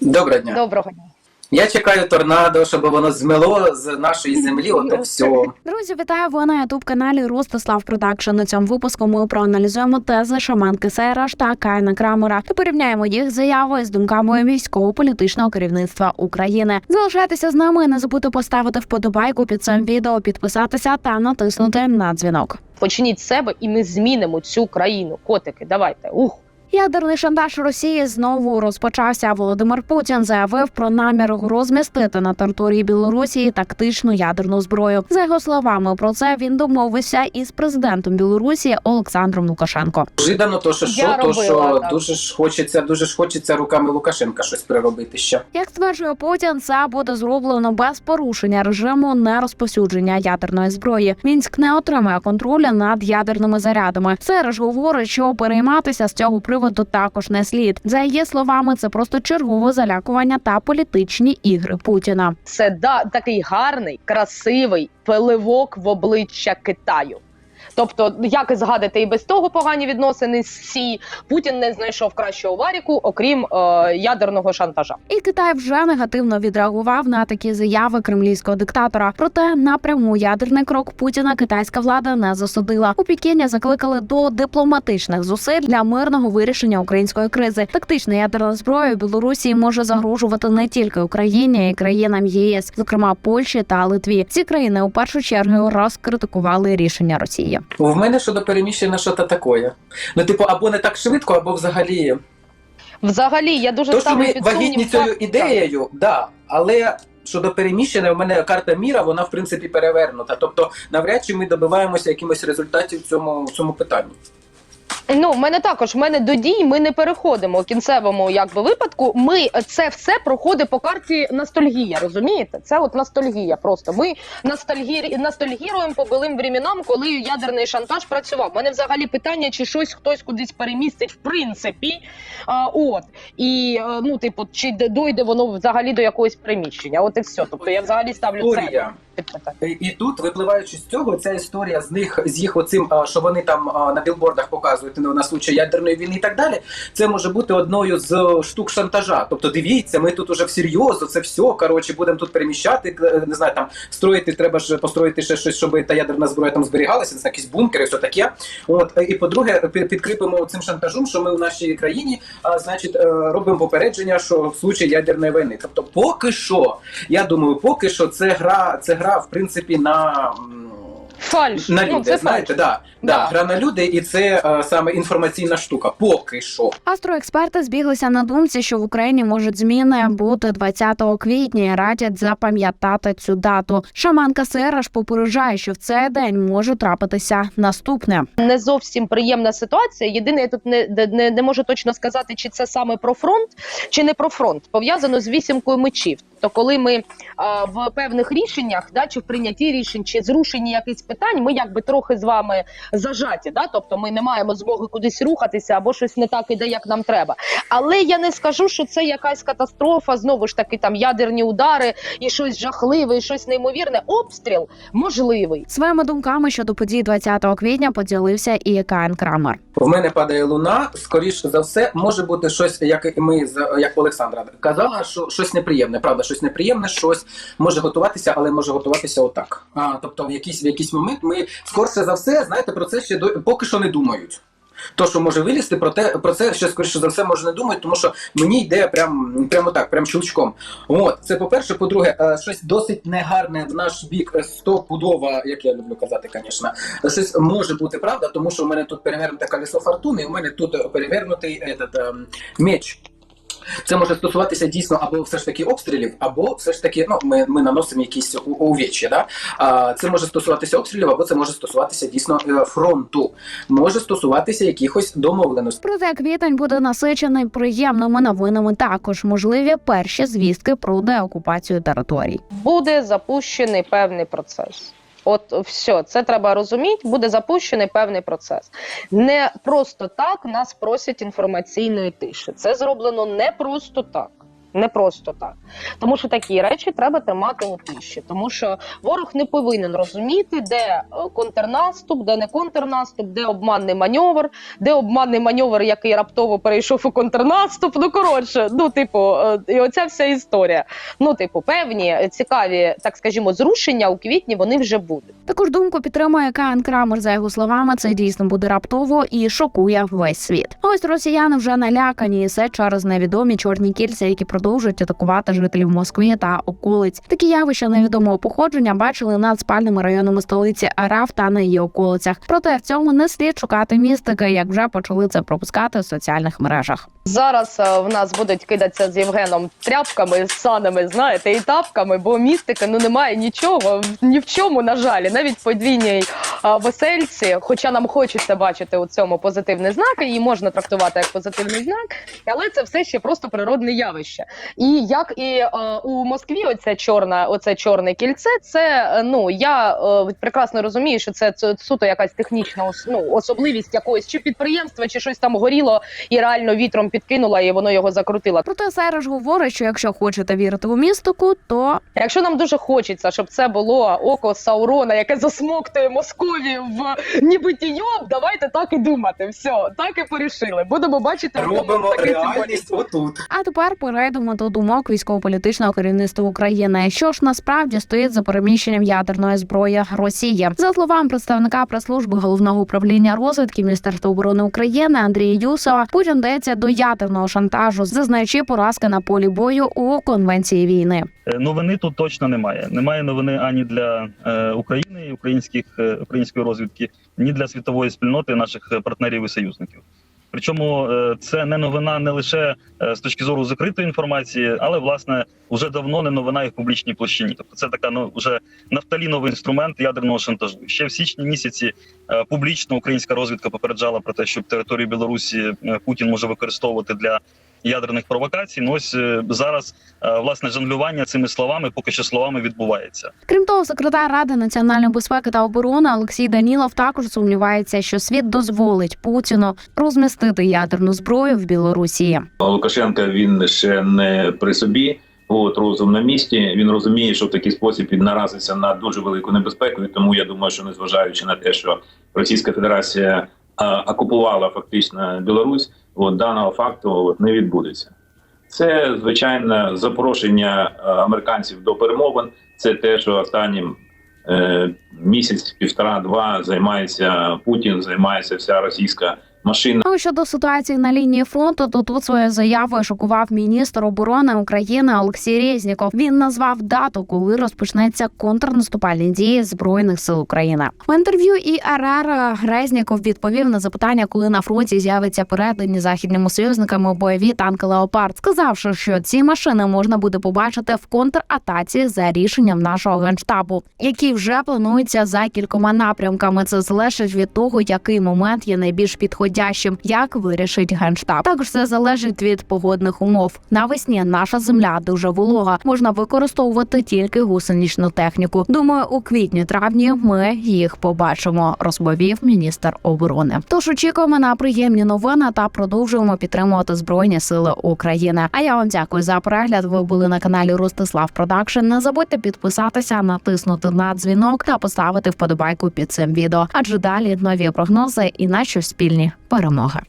Доброго дня. Доброго дня. Я чекаю торнадо, щоб воно змело з нашої землі. Ото все. Друзі, вітаю ви на ютуб каналі Ростислав Продакшн. У цьому випуску ми проаналізуємо тези шаманки Сейраш та Кайна Крамера та порівняємо їх заяви з думками військово-політичного керівництва України. Залишайтеся з нами, не забудьте поставити вподобайку під цим відео, підписатися та натиснути на дзвінок. Почніть з себе, і ми змінимо цю країну. Котики, давайте. Ух. Ядерний шантаж Росії знову розпочався. Володимир Путін заявив про намір розмістити на території Білорусі тактичну ядерну зброю. За його словами, про це він домовився із президентом Білорусі Олександром Лукашенко. Жидано, то що що, то що дуже ж хочеться, дуже ж хочеться руками Лукашенка щось приробити ще. Як стверджує Путін, це буде зроблено без порушення режиму нерозповсюдження ядерної зброї. Мінськ не отримає контролю над ядерними зарядами. Це ж говорить, що перейматися з цього приводу також не слід. За її словами, це просто чергове залякування та політичні ігри Путіна. Це да, такий гарний, красивий пеливок в обличчя Китаю. Тобто, як і згадати, і без того погані відносини з Сі, Путін не знайшов кращого варіку, окрім е, ядерного шантажа. І Китай вже негативно відреагував на такі заяви кремлівського диктатора. Проте напряму ядерний крок Путіна китайська влада не засудила. У Пекіні закликали до дипломатичних зусиль для мирного вирішення української кризи. Тактична ядерна зброя Білорусі може загрожувати не тільки Україні, й країнам ЄС, зокрема Польщі та Литві. Ці країни у першу чергу розкритикували рішення Росії. В мене щодо переміщення що то таке. Ну, типу, або не так швидко, або взагалі. Взагалі, я дуже То, що ми вагітні цією ідеєю, да, але. Щодо переміщення, у мене карта міра, вона в принципі перевернута. Тобто, навряд чи ми добиваємося якимось результатів в цьому, в цьому питанні. Ну, в мене також в мене до дій ми не переходимо у кінцевому якби випадку. Ми це все проходить по карті ностальгія. Розумієте? Це от ностальгія. Просто ми ностальгі... ностальгіруємо по билим временам, коли ядерний шантаж працював. У мене взагалі питання, чи щось хтось кудись перемістить, в принципі. А, от і е, ну, типу, чи дойде воно взагалі до якогось приміщення? От і все. Тобто я взагалі ставлю це Історія. під. І і тут, випливаючи з цього, ця історія з них з їх оцим, що вони там на білбордах показують ну, на случай ядерної війни і так далі. Це може бути одною з е, штук шантажа. Тобто, дивіться, ми тут уже всерйоз, це все коротше, будемо тут переміщати. е, Не знаю, там строїти, треба ж построїти ще щось, щоб та ядерна зброя там зберігалася, це якісь бункери, все таке. От і по-друге, підкріпимо цим шантажом, що ми в нашій країні, а, значить, е, робимо попередження, що в случаї ядерної війни. Тобто, поки що, я думаю, поки що це гра, це гра, в принципі, на. Фальш. на ну, це знаєте, фальш. да, да. Да. гра на люди, і це е, саме інформаційна штука. Поки що. Астроексперти збіглися на думці, що в Україні можуть зміни бути 20 квітня. і Радять запам'ятати цю дату. Шаманка Сераш попереджає, що в цей день може трапитися наступне. не зовсім приємна ситуація. Єдине, я тут не, не, не можу точно сказати, чи це саме про фронт, чи не про фронт. Пов'язано з вісімкою мечів. То коли ми а, в певних рішеннях, да, чи в прийнятті рішень, чи зрушенні якихось питань, ми якби трохи з вами зажаті. Да? Тобто ми не маємо змоги кудись рухатися або щось не так іде, як нам треба. Але я не скажу, що це якась катастрофа. Знову ж таки, там ядерні удари і щось жахливе, і щось неймовірне. Обстріл можливий. Своїми думками щодо подій 20 квітня поділився і Каїн Крамер. В мене падає луна. Скоріше за все, може бути щось, як ми з як Олександра казала, що щось неприємне. Правда, щось неприємне, щось може готуватися, але може готуватися отак. А тобто, в якийсь в якийсь момент ми скорше за все, знаєте, про це ще до поки що не думають. То, що може вилізти, про те про це ще скоріше за все може не думати, тому що мені йде прям прямо так, прям щелчком. От це по-перше, по-друге, е, щось досить негарне в наш бік е, стопудова, як я люблю казати, звісно. Щось може бути правда, тому що у мене тут перевернуте колесо фортуни, у мене тут перевернутий этот, ем, меч. Це може стосуватися дійсно або все ж таки обстрілів, або все ж таки, ну ми, ми наносимо якісь у- увечі. Да? А, це може стосуватися обстрілів, або це може стосуватися дійсно е, фронту, може стосуватися якихось домовленостей. Проте квітень буде насичений приємними новинами. Також можливі перші звістки про деокупацію територій. буде запущений певний процес. От все, це треба розуміти. Буде запущений певний процес. Не просто так нас просять інформаційної тиші. Це зроблено не просто так. Не просто так. Тому що такі речі треба тримати у тиші. Тому що ворог не повинен розуміти, де е, контрнаступ, де не контрнаступ, де обманний маневр, де обманний маневр, який раптово перейшов у контрнаступ. Ну коротше, ну типу, е, і оця вся історія. Ну, типу, певні цікаві, так скажімо, зрушення у квітні вони вже будуть. Також думку підтримує Каен Крамер. За його словами, це дійсно буде раптово і шокує весь світ. Ось росіяни вже налякані, і все через невідомі чорні кільця, які продовжують атакувати жителів Москви та околиць. Такі явища невідомого походження бачили над спальними районами столиці РФ та на її околицях. Проте в цьому не слід шукати містики, як вже почали це пропускати в соціальних мережах. Зараз е, в нас будуть кидатися з Євгеном тряпками, санами, знаєте, і тапками, бо містики ну немає нічого, ні в чому, на жаль, навіть подвійній весельці. Хоча нам хочеться бачити у цьому позитивний знак, і її можна трактувати як позитивний знак, але це все ще просто природне явище. І як і у Москві, оце чорна, оце чорне кільце, це ну я е, прекрасно розумію, що це, суто якась технічна ну, особливість якоїсь чи підприємства, чи щось там горіло і реально вітром підкинула, і воно його закрутило. Проте Сереж говорить, що якщо хочете вірити у містику, то Якщо нам дуже хочеться, щоб це було око Саурона, яке засмоктує Московію в нібитійоб, давайте так і думати. Все, так і порішили. Будемо бачити Робимо реальність отут. А тепер перейдемо до думок військово-політичного керівництва України. Що ж насправді стоїть за переміщенням ядерної зброї Росії? За словами представника прес-служби головного управління розвідки Міністерства оборони України Андрія Юсова, Путін дається до ядерного шантажу, зазнаючи поразки на полі бою у конвенції війни. Е, Новини тут точно немає. Немає новини ані для е, України, українських е, української розвідки, ні для світової спільноти наших партнерів і союзників. Причому це не новина не лише з точки зору закритої інформації, але власне вже давно не новина і в публічній площині. Тобто, це така ну вже нафталіновий інструмент ядерного шантажу. Ще в січні місяці публічно українська розвідка попереджала про те, що територію Білорусі Путін може використовувати для ядерних провокацій. Ну ось е, зараз е, власне жонглювання цими словами, поки що словами відбувається. Крім того, секретар Ради національної безпеки та оборони Олексій Данілов також сумнівається, що світ дозволить Путіну розмістити ядерну зброю в Білорусі. Лукашенка він ще не при собі. От розум на місці. Він розуміє, що в такий спосіб він наразився на дуже велику небезпеку. І тому я думаю, що незважаючи на те, що Російська Федерація окупувала фактично Білорусь, от даного факту от, не відбудеться. Це звичайно запрошення е, американців до перемовин. Це те, що останнім е, місяць, півтора-два займається Путін, займається вся російська машина. Ну щодо ситуації на лінії фронту, то тут своєю заявою шокував міністр оборони України Олексій Резніков. Він назвав дату, коли розпочнеться контрнаступальні дії збройних сил України. В інтерв'ю ІРР Резніков відповів на запитання, коли на фронті з'явиться передані західними союзниками бойові танки Леопард, сказавши, що ці машини можна буде побачити в контратаці за рішенням нашого генштабу, який вже планується за кількома напрямками. Це залежить від того, який момент є найбільш підходящим, як вирішить генштаб. Також це залежить від погодних умов. Навесні наша земля дуже волога. Можна використовувати тільки гусеничну техніку. Думаю, у квітні-травні ми їх побачимо, розповів міністр оборони. Тож очікуємо на приємні новини та продовжуємо підтримувати збройні сили України. А я вам дякую за перегляд. Ви були на каналі Ростислав Продакшн. Не забудьте підписатися, натиснути на дзвінок та поставити вподобайку під цим відео. Адже далі нові прогнози і наші спільні перемоги.